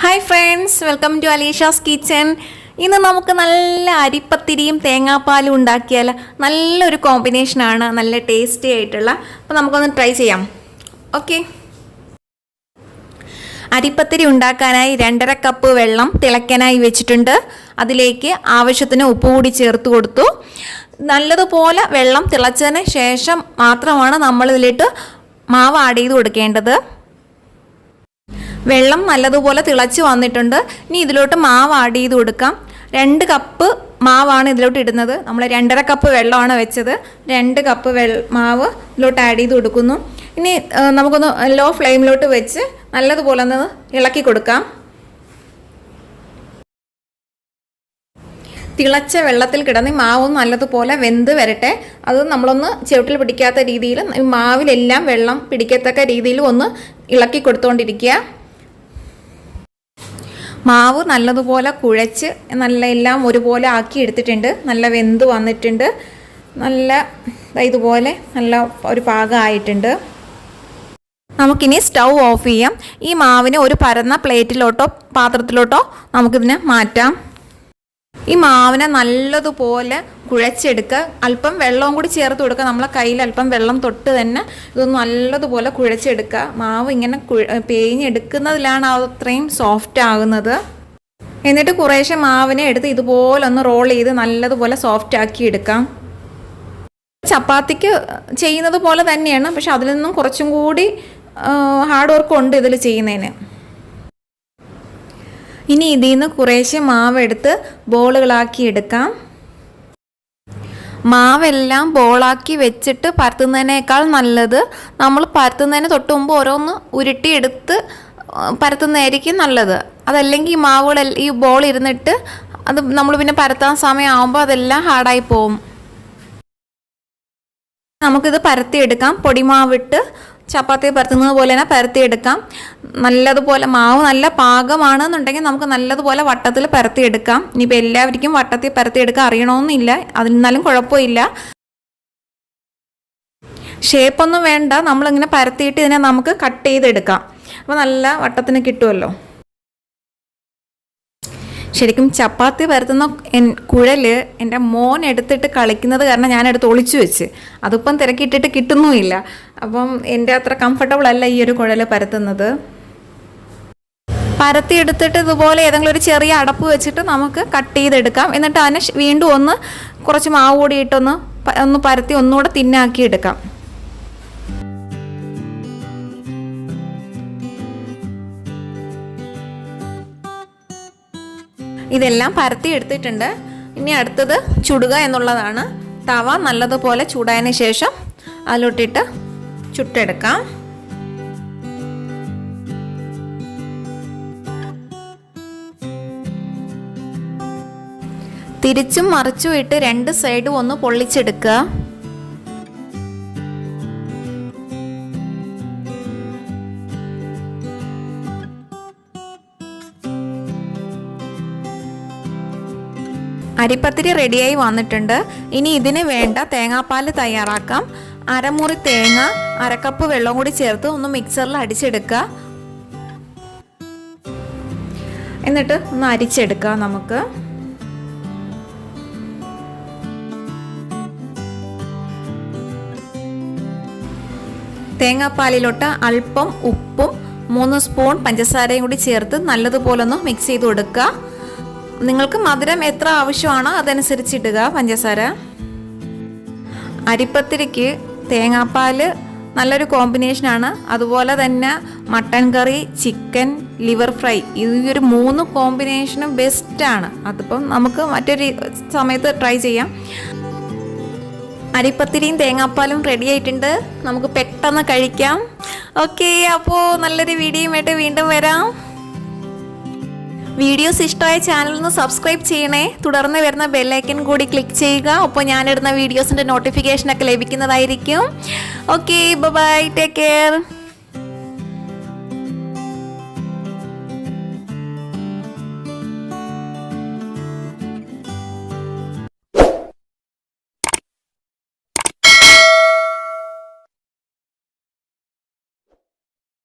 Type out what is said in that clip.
Hi friends welcome to Alisha's kitchen ഇന്ന് നമുക്ക് നല്ല അരിപ്പത്തിരിയും തേങ്ങാപ്പാലും ഉണ്ടാക്കിയാൽ നല്ലൊരു കോമ്പിനേഷനാണ് നല്ല ടേസ്റ്റി ആയിട്ടുള്ള. അപ്പോൾ നമുക്കൊന്ന് ട്രൈ ചെയ്യാം. ഓക്കെ അരിപ്പത്തിരി ഉണ്ടാക്കാനായി രണ്ടര കപ്പ് വെള്ളം തിളയ്ക്കാനായി വെച്ചിട്ടുണ്ട്. അതിലേക്ക് ആവശ്യത്തിന് ഉപ്പ് കൂടി ചേർത്ത് കൊടുത്തു. നല്ലതുപോലെ വെള്ളം തിളച്ചതിന് ശേഷം മാത്രമാണ് നമ്മളിതിലിട്ട് മാവ് ആഡ് ചെയ്ത് കൊടുക്കേണ്ടത്. വെള്ളം നല്ലതുപോലെ തിളച്ച് വന്നിട്ടുണ്ട്. ഇനി ഇതിലോട്ട് മാവ് ആഡ് ചെയ്ത് കൊടുക്കാം. രണ്ട് കപ്പ് മാവാണ് ഇതിലോട്ട് ഇടുന്നത്. നമ്മൾ രണ്ടര കപ്പ് വെള്ളമാണ് വെച്ചത്. രണ്ട് കപ്പ് വെൾ മാവ് ഇതിലോട്ട് ആഡ് ചെയ്ത് കൊടുക്കുന്നു. ഇനി നമുക്കൊന്ന് ലോ ഫ്ലെയിമിലോട്ട് വെച്ച് നല്ലതുപോലെ ഒന്ന് ഇളക്കി കൊടുക്കാം. തിളച്ച വെള്ളത്തിൽ കിടന്ന് മാവ് നല്ലതുപോലെ വെന്ത് വരട്ടെ. അത് നമ്മളൊന്ന് ചുവട്ടിൽ പിടിക്കാത്ത രീതിയിൽ മാവിലെല്ലാം വെള്ളം പിടിക്കത്തക്ക രീതിയിൽ ഒന്ന് ഇളക്കി കൊടുത്തുകൊണ്ടിരിക്കുക മാവ് നല്ലതുപോലെ കുഴച്ച് നല്ല എല്ലാം ഒരുപോലെ ആക്കി എടുത്തിട്ടുണ്ട്. നല്ല വെന്ത് വന്നിട്ടുണ്ട്. നല്ല ഇതുപോലെ നല്ല ഒരു പാകമായിട്ടുണ്ട്. നമുക്കിനി സ്റ്റൗ ഓഫ് ചെയ്യാം. ഈ മാവിനെ ഒരു പരന്ന പ്ലേറ്റിലോട്ടോ പാത്രത്തിലോട്ടോ നമുക്കിതിനെ മാറ്റാം. ഈ മാവിനെ നല്ലതുപോലെ കുഴച്ചെടുക്കുക. അല്പം വെള്ളവും കൂടി ചേർത്ത് കൊടുക്കുക. നമ്മളെ കയ്യിൽ അല്പം വെള്ളം തൊട്ട് തന്നെ ഇത് നല്ലതുപോലെ കുഴച്ചെടുക്കുക. മാവ് ഇങ്ങനെ പേഞ്ഞെടുക്കുന്നതിലാണ് അത് അത്രയും സോഫ്റ്റ് ആകുന്നത്. എന്നിട്ട് കുറേശ്ശെ മാവിനെ എടുത്ത് ഇതുപോലെ ഒന്ന് റോൾ ചെയ്ത് നല്ലതുപോലെ സോഫ്റ്റ് ആക്കി എടുക്കാം. ചപ്പാത്തിക്ക് ചെയ്യുന്നത് പോലെ തന്നെയാണ്. പക്ഷെ അതിൽ നിന്നും കുറച്ചും കൂടി ഹാർഡ് വർക്ക് ഉണ്ട് ഇതിൽ ചെയ്യുന്നതിന്. ഇനി ഇതിൽ നിന്ന് കുറേശ്ശെ മാവ് എടുത്ത് ബോളുകളാക്കി എടുക്കാം. മാവെല്ലാം ബോളാക്കി വെച്ചിട്ട് പരത്തുന്നതിനേക്കാൾ നല്ലത് നമ്മൾ പരത്തുന്നതിന് തൊട്ട് മുമ്പ് ഓരോന്ന് ഉരുട്ടിയെടുത്ത് പരത്തുന്നതായിരിക്കും നല്ലത്. അതല്ലെങ്കിൽ ഈ മാവുകൾ ഈ ബോൾ ഇരുന്നിട്ട് അത് നമ്മൾ പിന്നെ പരത്താൻ സമയമാകുമ്പോൾ അതെല്ലാം ഹാർഡായി പോവും. നമുക്കിത് പരത്തിയെടുക്കാം. പൊടിമാവിട്ട് ചപ്പാത്തി പരത്തുന്നത് പോലെ തന്നെ പരത്തിയെടുക്കാം. നല്ലതുപോലെ മാവ് നല്ല പാകമാണെന്നുണ്ടെങ്കിൽ നമുക്ക് നല്ലതുപോലെ വട്ടത്തിൽ പരത്തിയെടുക്കാം. ഇനിയിപ്പോൾ എല്ലാവർക്കും വട്ടത്തിൽ പരത്തിയെടുക്കാൻ അറിയണമെന്നില്ല അതിനാലും കുഴപ്പമില്ല. ഷേപ്പൊന്നും വേണ്ട. നമ്മളിങ്ങനെ പരത്തിയിട്ട് ഇതിനെ നമുക്ക് കട്ട് ചെയ്തെടുക്കാം. അപ്പോൾ നല്ല വട്ടത്തിന് കിട്ടുമല്ലോ ശരിക്കും ചപ്പാത്തി പരത്തുന്ന കുഴൽ എന്റെ മോൻ എടുത്തിട്ട് കളിക്കുന്നത് കാരണം ഞാനെടുത്ത് ഒളിച്ചു വെച്ച്. അതിപ്പം തിരക്കിയിട്ടിട്ട് കിട്ടുന്നുമില്ല. അപ്പം എന്റെ അത്ര കംഫർട്ടബിൾ അല്ല ഈ ഒരു കുഴൽ പരത്തുന്നത്. പരത്തി എടുത്തിട്ട് ഇതുപോലെ ഏതെങ്കിലും ഒരു ചെറിയ അടപ്പ് വെച്ചിട്ട് നമുക്ക് കട്ട് ചെയ്തെടുക്കാം. എന്നിട്ട് അതിനെ വീണ്ടും ഒന്ന് കുറച്ച് മാവ് കൂടി ഇട്ടൊന്ന് ഒന്ന് പരത്തി ഒന്നുകൂടെ തിന്നാക്കി എടുക്കാം ഇതെല്ലാം പരത്തി എടുത്തിട്ടുണ്ട്. ഇനി അടുത്തത് ചുടുക എന്നുള്ളതാണ്. തവ നല്ലതുപോലെ ചൂടായതിന് ശേഷം അതിലോട്ടിട്ട് ചുട്ടെടുക്കാം. തിരിച്ചും മറിച്ചും ഇട്ട് രണ്ട് സൈഡും ഒന്ന് പൊള്ളിച്ചെടുക്കുക. അരിപ്പത്തിരി റെഡിയായി വന്നിട്ടുണ്ട്. ഇനി ഇതിന് വേണ്ട തേങ്ങാപ്പാൽ തയ്യാറാക്കാം. അരമുറി തേങ്ങ അരക്കപ്പ് വെള്ളം കൂടി ചേർത്ത് ഒന്ന് മിക്സറിൽ അടിച്ചെടുക്കുക എന്നിട്ട് ഒന്ന് അരിച്ചെടുക്കുക നമുക്ക്. തേങ്ങാപ്പാലിലോട്ട് അല്പം ഉപ്പും മൂന്ന് സ്പൂൺ പഞ്ചസാരയും കൂടി ചേർത്ത് നല്ലതുപോലെ ഒന്ന് മിക്സ് ചെയ്ത് കൊടുക്കുക നിങ്ങൾക്ക് മധുരം എത്ര ആവശ്യമാണോ അതനുസരിച്ച് ഇടുക പഞ്ചസാര. അരിപ്പത്തിരിക്ക് തേങ്ങാപ്പാൽ നല്ലൊരു കോമ്പിനേഷനാണ് അതുപോലെ തന്നെ mutton curry chicken liver fry ഈ ഒരു മൂന്ന് കോമ്പിനേഷനും ബെസ്റ്റാണ് അതിപ്പം നമുക്ക് മറ്റൊരു സമയത്ത് ട്രൈ ചെയ്യാം. അരിപ്പത്തിരിയും തേങ്ങാപ്പാലും റെഡി ആയിട്ടുണ്ട്. നമുക്ക് പെട്ടെന്ന് കഴിക്കാം. ഓക്കെ അപ്പോൾ നല്ലൊരു വീഡിയോയുമായിട്ട് വീണ്ടും വരാം. വീഡിയോസ് ഇഷ്ടമായ ചാനൽ ഒന്ന് സബ്സ്ക്രൈബ് ചെയ്യണേ. തുടർന്ന് വരുന്ന ബെല്ലൈക്കൻ കൂടി ക്ലിക്ക് ചെയ്യുക. അപ്പോൾ ഞാനിടുന്ന വീഡിയോസിന്റെ നോട്ടിഫിക്കേഷനൊക്കെ ലഭിക്കുന്നതായിരിക്കും. Okay bye take care